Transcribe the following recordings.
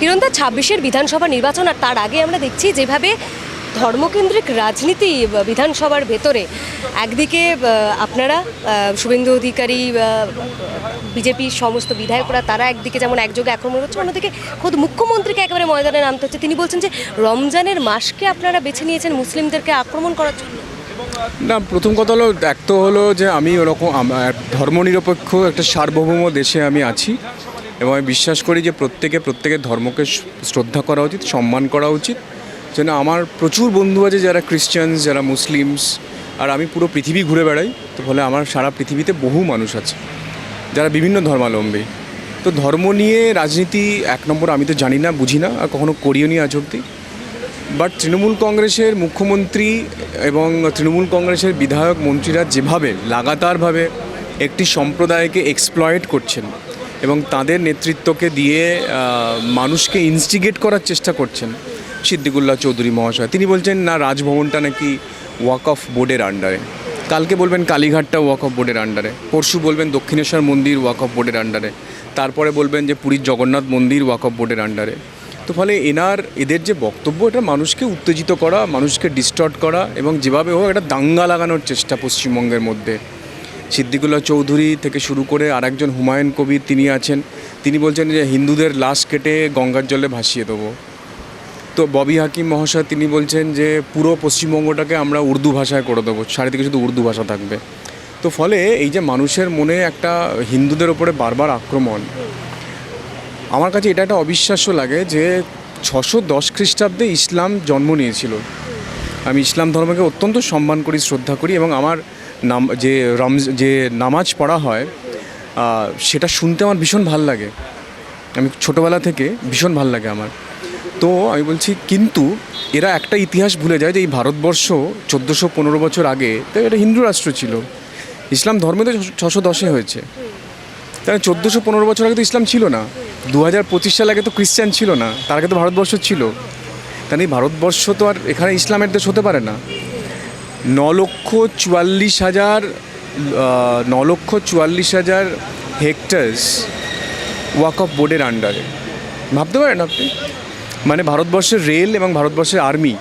হিরণদা ছাব্বিশের বিধানসভা নির্বাচন আর তার আগে আমরা দেখছি যেভাবে ধর্মকেন্দ্রিক রাজনীতি বিধানসভার ভেতরে। একদিকে আপনারা শুভেন্দু অধিকারী বিজেপির সমস্ত বিধায়করা, তারা একদিকে যেমন একযোগে আক্রমণ করছে অন্যদিকে খোদ মুখ্যমন্ত্রীকে একেবারে ময়দানে নামতে হচ্ছে। তিনি বলছেন যে রমজানের মাসকে আপনারা বেছে নিয়েছেন মুসলিমদেরকে আক্রমণ করার জন্য। না, প্রথম কথা হলো, এক তো হলো যে আমি ওরকম ধর্মনিরপেক্ষ একটা সার্বভৌম দেশে আমি আছি। এবং আমি বিশ্বাস করি যে প্রত্যেকে, প্রত্যেকের ধর্মকে শ্রদ্ধা করা উচিত, সম্মান করা উচিত। যেন আমার প্রচুর বন্ধু আছে যারা ক্রিশ্চিয়ানস যারা মুসলিমস আর আমি পুরো পৃথিবী ঘুরে বেড়াই, তো ফলে আমার সারা পৃথিবীতে বহু মানুষ আছে, যারা বিভিন্ন ধর্মাবলম্বী। তো ধর্ম নিয়ে রাজনীতি এক নম্বর আমি তো জানি না, বুঝি না, আর কখনো করিও নি আজ অব্দি বাট তৃণমূল কংগ্রেসের মুখ্যমন্ত্রী এবং তৃণমূল কংগ্রেসের বিধায়ক মন্ত্রীরা যেভাবে, লাগাতারভাবে একটি সম্প্রদায়কে এক্সপ্লয়েট করছেন এবং তাদের নেতৃত্বকে দিয়ে মানুষকে ইনস্টিগেট করার চেষ্টা করছেন সিদ্দিকুল্লাহ চৌধুরী মহাশয়। তিনি বলছেন, না, রাজভবনটা নাকি ওয়াক অফ বোর্ডের আন্ডারে কালকে বলবেন, কালীঘাটটা ওয়াক অফ বোর্ডের আন্ডারে পরশু বলবেন, দক্ষিণেশ্বর মন্দির ওয়াক অফ বোর্ডের আন্ডারে তারপরে বলবেন যে, পুরীর জগন্নাথ মন্দির ওয়াক অফ বোর্ডের আন্ডারে তো ফলে এনার, এদের যে বক্তব্য, এটা মানুষকে উত্তেজিত করা, মানুষকে ডিস্টর্ট করা এবং যেভাবে হোক একটা দাঙ্গা লাগানোর চেষ্টা পশ্চিমবঙ্গের মধ্যে। সিদ্দিকুল্লাহ চৌধুরী থেকে শুরু করে আরেকজন হুমায়ুন কবির তিনি আছেন। তিনি বলছেন যে হিন্দুদের লাশ কেটে গঙ্গার জলে ভাসিয়ে দেবো। তো ববি হাকিম মহাশয় তিনি বলছেন যে পুরো পশ্চিমবঙ্গটাকে আমরা উর্দু ভাষায় করে দেবো, চারিদিকে শুধু উর্দু ভাষা থাকবে। তো ফলে এই যে মানুষের মনে একটা হিন্দুদের ওপরে বারবার আক্রমণ, আমার কাছে এটা একটা অবিশ্বাস্য লাগে যে ছশো দশ খ্রিস্টাব্দে ইসলাম জন্ম নিয়েছিল। আমি ইসলাম ধর্মকে অত্যন্ত সম্মান করি, শ্রদ্ধা করি এবং আমার নাম, যে রমজ, যে নামাজ পড়া হয় সেটা শুনতে আমার ভীষণ ভালো লাগে। আমি ছোটোবেলা থেকে ভীষণ ভালো লাগে আমার। তো আমি বলছি, কিন্তু এরা একটা ইতিহাস ভুলে যায় যে এই ভারতবর্ষ চোদ্দোশো পনেরো বছর আগে, তো এটা হিন্দু রাষ্ট্র ছিল। ইসলাম ধর্মে তো ছশো দশে হয়েছে। তাহলে চোদ্দোশো পনেরো বছর আগে তো ইসলাম ছিল না। দু হাজার পঁচিশ সাল আগে তো খ্রিস্টান ছিল না। তার আগে তো ভারতবর্ষ ছিল। তাহলে এই ভারতবর্ষ তো আর এখানে ইসলামের দেশ হতে পারে না। ন লক্ষ চুয়াল্লিশ হাজার ন লক্ষ চুয়াল্লিশ হাজার হেক্টার্স ওয়াক অফ বোর্ডের আন্ডারে। ভাবতে পারেন আপনি? মানে ভারতবর্ষের রেল এবং ভারতবর্ষের আর্মি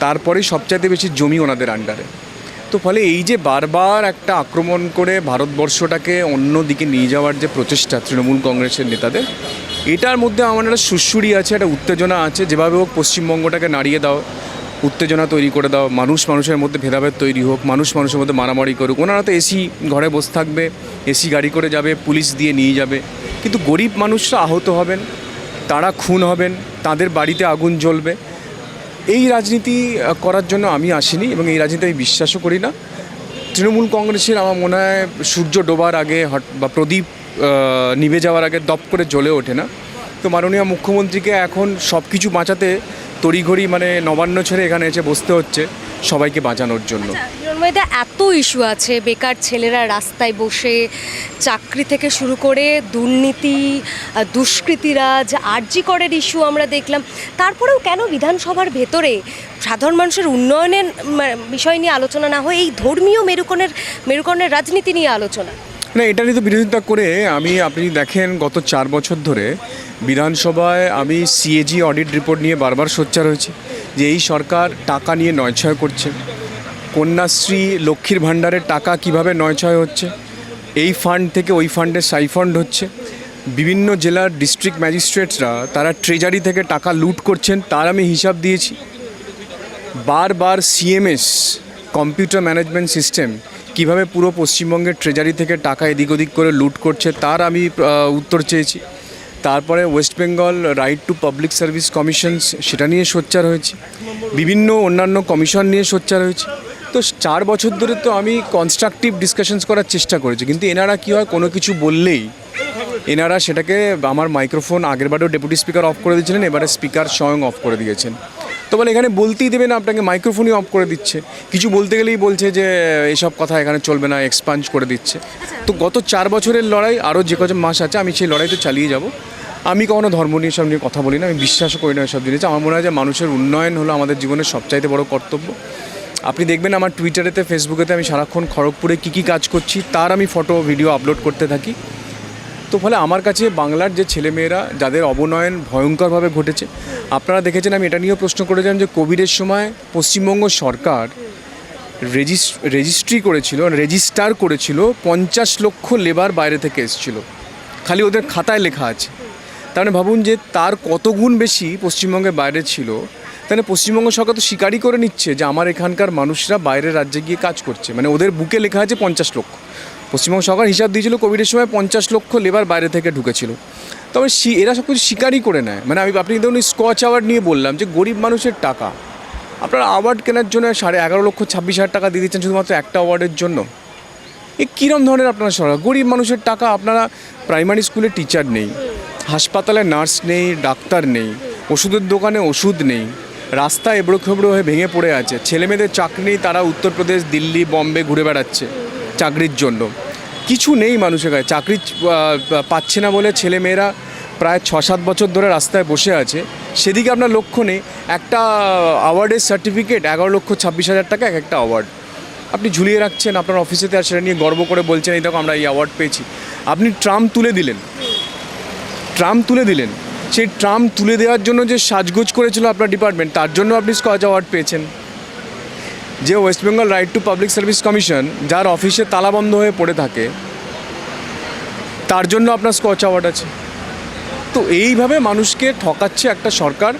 তারপরে সবচাইতে বেশি জমি ওনাদের আন্ডারে। তো ফলে এই যে বারবার একটা আক্রমণ করে ভারতবর্ষটাকে অন্য দিকে নিয়ে যাওয়ার যে প্রচেষ্টা তৃণমূল কংগ্রেসের নেতাদের, এটার মধ্যে আমার একটা সুশ্রুরি আছে, একটা উত্তেজনা আছে, যেভাবে হোক পশ্চিমবঙ্গটাকে নাড়িয়ে দাও। উত্তেজনা তৈরি করে দাও, মানুষ মানুষের মধ্যে ভেদাভেদ তৈরি হোক, মানুষ মানুষের মধ্যে মারামারি করুক। ওনারা তো এসি ঘরে বসে থাকবে, এসি গাড়ি করে যাবে, পুলিশ দিয়ে নিয়ে যাবে। কিন্তু গরিব মানুষরা আহত হবেন, তারা খুন হবেন, তাদের বাড়িতে আগুন জ্বলবে। এই রাজনীতি করার জন্য আমি আসিনি এবং এই রাজনীতি আমি বিশ্বাসও করি না। তৃণমূল কংগ্রেসের আমার মনে হয় সূর্য ডোবার আগে বা প্রদীপ নিভে যাওয়ার আগে দপ করে জ্বলে ওঠে না। তো মাননীয় মুখ্যমন্ত্রীকে এখন সব কিছু বাঁচাতে তড়িঘড়ি মানে নবান্ন ছেড়ে এখানে এসে বসতে হচ্ছে সবাইকে বাঁচানোর জন্য। হিরণময়দা এত ইস্যু আছে বেকার ছেলেরা রাস্তায় বসে চাকরি থেকে শুরু করে দুর্নীতি আহ, দুষ্কৃতীরা যে আর্জি করের ইস্যু আমরা দেখলাম তারপরেও কেন বিধানসভার ভেতরে সাধারণ মানুষের উন্নয়নের বিষয় নিয়ে আলোচনা না হয়ে এই ধর্মীয় মেরুকরণের মেরুকরণের রাজনীতি নিয়ে আলোচনা? না, এটা নিয়ে তো বিরোধিতা করে আমি, আপনি দেখেন, গত চার বছর ধরে বিধানসভায় আমি সিএজি অডিট রিপোর্ট নিয়ে বারবার সোচ্চার হয়েছি যে এই সরকার টাকা নিয়ে নয়ছয় করছে। কন্যাশ্রী লক্ষ্মীর ভাণ্ডারের টাকা কীভাবে নয়ছয় হচ্ছে? এই ফান্ড থেকে ওই ফান্ডে সাইফন্ড হচ্ছে। বিভিন্ন জেলার ডিস্ট্রিক্ট ম্যাজিস্ট্রেটরা তারা ট্রেজারি থেকে টাকা লুট করছেন, তার আমি হিসাব দিয়েছি। বারবার সিএমএস কম্পিউটার ম্যানেজমেন্ট সিস্টেম কীভাবে পুরো পশ্চিমবঙ্গের ট্রেজারি থেকে টাকা এদিক ওদিক করে লুট করছে তার আমি উত্তর চেয়েছি। তারপরে West Bengal right to public service commission সেটা নিয়ে সোচ্চার হয়েছি। বিভিন্ন অন্যান্য কমিশন নিয়ে সোচ্চার হয়েছি। তো চার বছর ধরে তো আমি কনস্ট্রাকটিভ ডিসকাশনস করার চেষ্টা করেছি। কিন্তু এনারা কী হয়, কোনো কিছু বললেই এনারা সেটাকে আমার মাইক্রোফোন আগেরবারেও ডেপুটি স্পিকার অফ করে দিয়েছিলেন, এবারে স্পিকার স্বয়ং অফ করে দিয়েছেন। তো বলে এখানে বলতেই দেবে না, আপনাকে মাইক্রোফোনই অফ করে দিচ্ছে। কিছু বলতে গেলেই বলছে যে, এসব কথা এখানে চলবে না এক্সপাঞ্জ করে দিচ্ছে। তো গত চার বছরের লড়াই, আরও যে কজন মাস আছে, আমি সেই লড়াই তো চালিয়ে যাব। আমি কখনো ধর্ম নিয়ে, সব নিয়ে কথা বলি না, আমি বিশ্বাসও করি না সব জিনিস। আমার মনে হয় যে মানুষের উন্নয়ন হলো আমাদের জীবনের সবচাইতে বড় কর্তব্য। আপনি দেখবেন আমার টুইটারেতে ফেসবুকেতে আমি সারাক্ষণ খড়গপুরে কী কী কাজ করছি, তার আমি ফটো ভিডিও আপলোড করতে থাকি। তো ফলে আমার কাছে বাংলার যে ছেলেমেয়েরা, যাদের অবনয়ন ভয়ঙ্করভাবে ঘটেছে, আপনারা দেখেছেন, আমি এটা নিয়েও প্রশ্ন করেছিলাম যে কোভিডের সময় পশ্চিমবঙ্গ সরকার রেজিস রেজিস্ট্রি করেছিল রেজিস্টার করেছিল পঞ্চাশ লক্ষ লেবার বাইরে থেকে এসেছিল। খালি ওদের খাতায় লেখা আছে। তার মানে ভাবুন যে তার কত গুণ বেশি পশ্চিমবঙ্গের বাইরে ছিল, তাহলে পশ্চিমবঙ্গ সরকার তো স্বীকারই করে নিচ্ছে যে আমার এখানকার মানুষরা বাইরের রাজ্যে গিয়ে কাজ করছে। মানে ওদের বুকে লেখা আছে পঞ্চাশ লক্ষ। পশ্চিমবঙ্গ সরকার হিসাব দিয়েছিল কোভিডের সময় পঞ্চাশ লক্ষ লেবার বাইরে থেকে ঢুকেছিল। তবে এরা সব কিছু স্বীকারই করে নেয়। মানে আমি আপনি ধরুন স্কচ অ্যাওয়ার্ড নিয়ে বললাম যে গরিব মানুষের টাকা, আপনারা অ্যাওয়ার্ড কেনার জন্য সাড়ে এগারো লক্ষ ছাব্বিশ হাজার টাকা দিয়ে দিচ্ছেন শুধুমাত্র একটা অ্যাওয়ার্ডের জন্য? এ কীরম ধরনের আপনারা সরকার? গরিব মানুষের টাকা আপনারা প্রাইমারি স্কুলে টিচার নেই, হাসপাতালে নার্স নেই, ডাক্তার নেই, ওষুধের দোকানে ওষুধ নেই রাস্তা এবড়ো খেবড়ো হয়ে ভেঙে পড়ে আছে, ছেলেমেয়েদের চাকরি নেই, তারা উত্তরপ্রদেশ, দিল্লি, বম্বে ঘুরে বেড়াচ্ছে। চাকরির জন্য। কিছু নেই মানুষের কাছে। চাকরি পাচ্ছে না বলে ছেলেমেয়েরা প্রায় ছ সাত বছর ধরে রাস্তায় বসে আছে। সেদিকে আপনার লক্ষ্য নেই। একটা অ্যাওয়ার্ডের সার্টিফিকেট এগারো লক্ষ ছাব্বিশ হাজার টাকা এক একটা অ্যাওয়ার্ড আপনি ঝুলিয়ে রাখছেন, আপনার অফিসেতে আর সেটা নিয়ে গর্ব করে বলছেন, এই দেখো আমরা এই অ্যাওয়ার্ড পেয়েছি। আপনি ট্রাম তুলে দিলেন। ট্রাম তুলে দিলেন। সেই ট্রাম তুলে দেওয়ার জন্য যে সাজগোজ করেছিল আপনার ডিপার্টমেন্ট তার জন্য আপনি স্কচ অ্যাওয়ার্ড পেয়েছেন। যে West Bengal right to public service commission, যার অফিসে তালাবন্ধ হয়ে পড়ে থাকে, তার জন্য আপনার স্কচ অ্যাওয়ার্ড আছে। তো এইভাবে মানুষকে ঠকাচ্ছে একটা সরকার,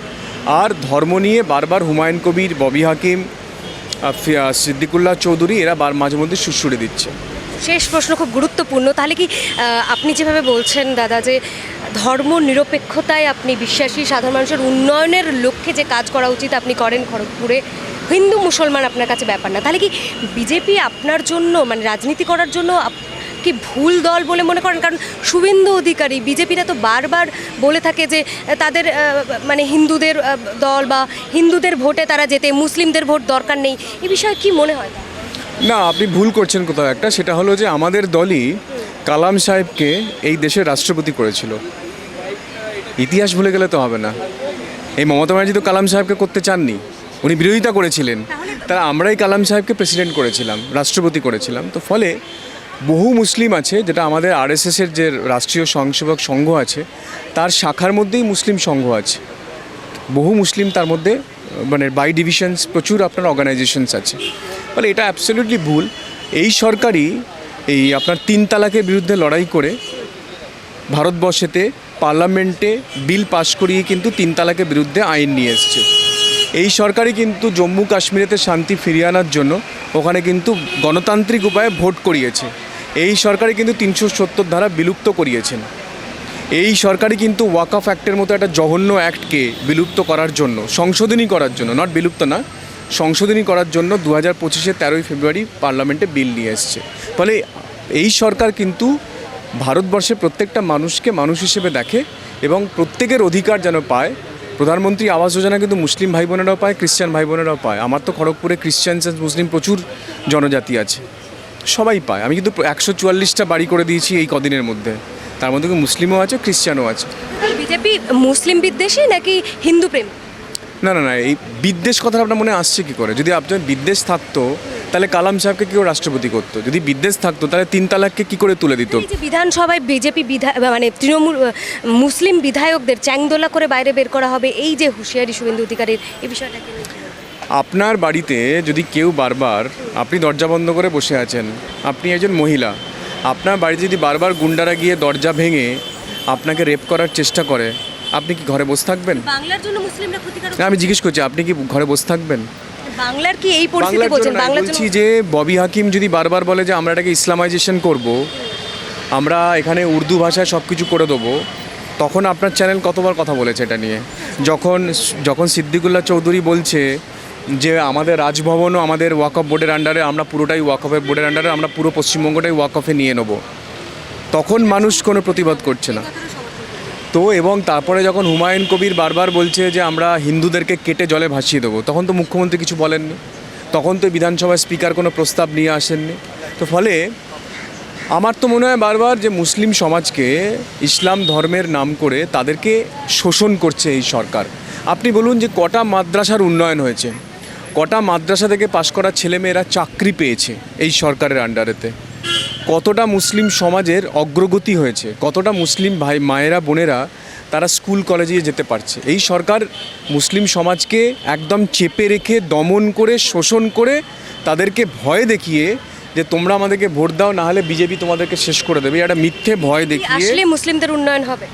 আর ধর্ম নিয়ে বারবার হুমায়ুন কবির, ববি হাকিম সিদ্দিকুল্লাহ চৌধুরী এরা বার মাঝে মধ্যে সুরসুরে দিচ্ছে। শেষ প্রশ্ন খুব গুরুত্বপূর্ণ। তাহলে কি আপনি যেভাবে বলছেন দাদা যে ধর্ম নিরপেক্ষতায় আপনি বিশ্বাসী, সাধারণ মানুষের উন্নয়নের লক্ষ্যে যে কাজ করা উচিত আপনি করেন খড়গপুরে হিন্দু মুসলমান আপনার কাছে ব্যাপার না। তাহলে কি বিজেপি আপনার জন্য মানে রাজনীতি করার জন্য কি ভুল দল বলে মনে করেন? কারণ শুভেন্দু অধিকারী, বিজেপিরা তো বারবার বলে থাকে যে তাদের মানে হিন্দুদের দল বা হিন্দুদের ভোটে তারা যেতে, মুসলিমদের ভোট দরকার নেই। এ বিষয়ে কি মনে হয়? না, আপনি ভুল করছেন কোথাও একটা। সেটা হলো যে আমাদের দলই কালাম সাহেবকে এই দেশের রাষ্ট্রপতি করেছিল। ইতিহাস ভুলে গেলে তো হবে না। এই মমতা ব্যানার্জি তো কালাম সাহেবকে করতে চাননি। উনি বিরোধিতা করেছিলেন। তারা আমরাই কালাম সাহেবকে প্রেসিডেন্ট করেছিলাম রাষ্ট্রপতি করেছিলাম। তো ফলে বহু মুসলিম আছে যেটা আমাদের আরএসএসের যে রাষ্ট্রীয় স্বয়ংসেবক সংঘ আছে তার শাখার মধ্যেই মুসলিম সংঘ আছে। বহু মুসলিম তার মধ্যে মানে বাই ডিভিশনস প্রচুর আপনার অর্গানাইজেশনস আছে। ফলে এটা অ্যাবসলিউটলি ভুল। এই সরকারই এই আপনার তিন তালাকের বিরুদ্ধে লড়াই করে ভারতবর্ষেতে পার্লামেন্টে বিল পাশ করিয়ে কিন্তু তিন তালাকের বিরুদ্ধে আইন নিয়ে এসছে। এই সরকারই কিন্তু জম্মু কাশ্মীরেতে শান্তি ফিরিয়ে আনার জন্য ওখানে কিন্তু গণতান্ত্রিক উপায়ে ভোট করিয়েছে। এই সরকারই কিন্তু তিনশো সত্তর ধারা বিলুপ্ত করিয়েছেন। এই সরকারই কিন্তু ওয়াকফ অ্যাক্টের মতো একটা জঘন্য অ্যাক্টকে বিলুপ্ত করার জন্য, সংশোধনী করার জন্য নট বিলুপ্ত না, সংশোধনী করার জন্য দু হাজার পঁচিশে তেরোই ফেব্রুয়ারি পার্লামেন্টে বিল নিয়ে এসছে। ফলে এই সরকার কিন্তু ভারতবর্ষে প্রত্যেকটা মানুষকে মানুষ হিসেবে দেখে এবং প্রত্যেকের অধিকার যেন পায় প্রধানমন্ত্রী আবাস যোজনা কিন্তু মুসলিম ভাই বোনেরাও পায় খ্রিস্টান ভাই বোনেরাও পায়। আমার তো খড়গপুরে আর মুসলিম প্রচুর জনজাতি আছে। সবাই পায়। আমি কিন্তু একশো চুয়াল্লিশটা বাড়ি করে দিয়েছি এই কদিনের মধ্যে। তার মধ্যে মুসলিমও আছে খ্রিস্টানও আছে। বিজেপি মুসলিম বিদ্বেষী নাকি হিন্দু প্রেম? না না না এই বিদ্বেষ কথাটা আপনার মনে আসছে কি করে? যদি আপনার বিদ্বেষ থাকতো তাহলে কালাম সাহেবকে কেউ রাষ্ট্রপতি করতো? যদি বিদ্বেষ থাকতো তাহলে তিন তালাককে কি করে তুলে দিত? বিধানসভায় বিজেপি বিধা মানে তৃণমূল মুসলিম বিধায়কদের চ্যাংদোলা করে বাইরে বের করা হবে এই যে হুঁশিয়ারি শুভেন্দু অধিকারীর এই বিষয়টা কি আপনার বাড়িতে যদি কেউ বারবার আপনি দরজা বন্ধ করে বসে আছেন আপনি একজন মহিলা আপনার বাড়িতে যদি বারবার গুন্ডারা গিয়ে দরজা ভেঙে আপনাকে রেপ করার চেষ্টা করে আপনি কি ঘরে বসে থাকবেন? বাংলার জন্য মুসলিমরা ক্ষতিকারক না আমি জিজ্ঞেস করছি আপনি কি ঘরে বসে থাকবেন? বাংলার কি এই পরিস্থিতি বলছেন? বাংলার বলছি যে ববি হাকিম যদি বারবার বলে যে আমরা এটাকে ইসলামাইজেশন করব আমরা এখানে উর্দু ভাষায় সব কিছু করে দেবো তখন আপনার চ্যানেল কতবার কথা বলেছে এটা নিয়ে? যখন যখন সিদ্দিকুল্লাহ চৌধুরী বলছে যে আমাদের রাজভবনও আমাদের ওয়াকফ বোর্ডের আন্ডারে আমরা পুরোটাই ওয়াকফের বোর্ডের আন্ডারে আমরা পুরো পশ্চিমবঙ্গটাই ওয়াকফে নিয়ে নেব তখন মানুষ কোনো প্রতিবাদ করছে না। তো এবং তারপরে যখন হুমায়ুন কবির বারবার বলছে যে আমরা হিন্দুদেরকে কেটে জলে ভাসিয়ে দেবো, তখন তো মুখ্যমন্ত্রী কিছু বলেননি। তখন তো বিধানসভার স্পিকার কোনো প্রস্তাব নিয়ে আসেননি। তো ফলে আমার তো মনে হয় বারবার যে মুসলিম সমাজকে ইসলাম ধর্মের নাম করে তাদেরকে শোষণ করছে এই সরকার। আপনি বলুন যে কটা মাদ্রাসার উন্নয়ন হয়েছে, কটা মাদ্রাসা থেকে পাশ করা ছেলেমেয়েরা চাকরি পেয়েছে এই সরকারের আন্ডারেতে কতটা মুসলিম সমাজের অগ্রগতি হয়েছে কতটা মুসলিম ভাই মায়েরা বোনেরা তারা স্কুল কলেজে যেতে পারছে। এই সরকার মুসলিম সমাজকে একদম চেপে রেখে দমন করে শোষণ করে তাদেরকে ভয় দেখিয়ে যে তোমরা আমাদেরকে ভোট দাও না হলে বিজেপি তোমাদেরকে শেষ করে দেবে। একটা মিথ্যে ভয় দেখিয়ে আসলে মুসলিমদের উন্নয়ন হবে?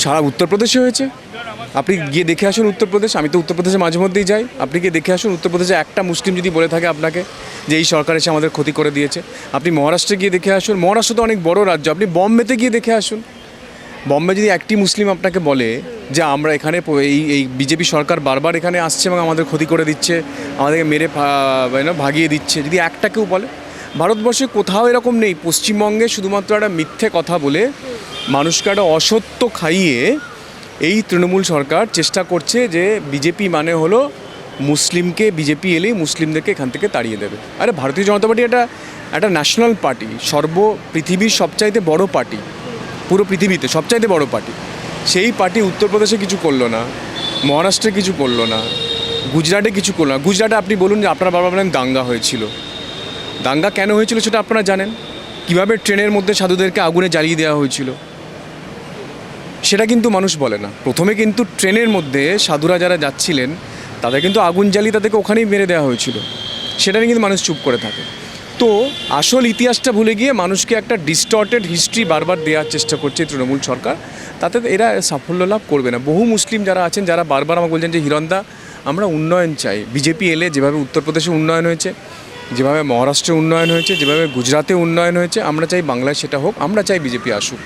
সারা উত্তরপ্রদেশে হয়েছে। আপনি গিয়ে দেখে আসুন উত্তরপ্রদেশ, আমি তো উত্তরপ্রদেশে মাঝে মধ্যেই যাই। আপনি গিয়ে দেখে আসুন উত্তরপ্রদেশে একটা মুসলিম যদি বলে থাকে আপনাকে যে এই সরকার এসে আমাদের ক্ষতি করে দিয়েছে। আপনি মহারাষ্ট্রে গিয়ে দেখে আসুন, মহারাষ্ট্র তো অনেক বড় রাজ্য, আপনি বম্বেতে গিয়ে দেখে আসুন। বম্বে যদি একটি মুসলিম আপনাকে বলে যে আমরা এখানে এই এই বিজেপি সরকার বারবার এখানে আসছে এবং আমাদের ক্ষতি করে দিচ্ছে, আমাদেরকে মেরে ভাগিয়ে দিচ্ছে, যদি একটা কেউ বলে, ভারতবর্ষে কোথাও এরকম নেই। পশ্চিমবঙ্গে শুধুমাত্র একটা মিথ্যে কথা বলে মানুষকে একটা অসত্য খাইয়ে এই তৃণমূল সরকার চেষ্টা করছে যে বিজেপি মানে হলো মুসলিমকে, বিজেপি এলেই মুসলিমদেরকে এখান থেকে তাড়িয়ে দেবে। আরে ভারতীয় জনতা পার্টি একটা একটা ন্যাশনাল পার্টি সর্ব পৃথিবীর সবচাইতে বড় পার্টি, পুরো পৃথিবীতে সবচাইতে বড় পার্টি। সেই পার্টি উত্তরপ্রদেশে কিছু করল না, মহারাষ্ট্রে কিছু করল না, গুজরাটে কিছু করল না। গুজরাটে আপনি বলুন যে আপনারা বাবা বলেন দাঙ্গা হয়েছিল। দাঙ্গা কেন হয়েছিল সেটা আপনারা জানেন? কীভাবে ট্রেনের মধ্যে সাধুদেরকে আগুনে জ্বালিয়ে দেওয়া হয়েছিল? সেটা কিন্তু মানুষ বলে না। প্রথমে কিন্তু ট্রেনের মধ্যে সাধুরা যারা যাচ্ছিলেন, তাদের কিন্তু আগুন জ্বালিয়ে তাদেরকে ওখানেই মেরে দেওয়া হয়েছিল। সেটা নিয়ে কিন্তু মানুষ চুপ করে থাকে। তো আসল ইতিহাসটা ভুলে গিয়ে মানুষকে একটা ডিস্টর্টেড হিস্ট্রি বারবার দেওয়ার চেষ্টা করছে তৃণমূল সরকার। তাতে এরা সাফল্য লাভ করবে না। বহু মুসলিম যারা আছেন, যারা বারবার আমাকে বলছেন যে হিরন্দা আমরা উন্নয়ন চাই। বিজেপি এলে যেভাবে উত্তরপ্রদেশে উন্নয়ন হয়েছে, যেভাবে মহারাষ্ট্রে উন্নয়ন হয়েছে, যেভাবে গুজরাতে উন্নয়ন হয়েছে, আমরা চাই বাংলায় সেটা হোক, আমরা চাই বিজেপি আসুক।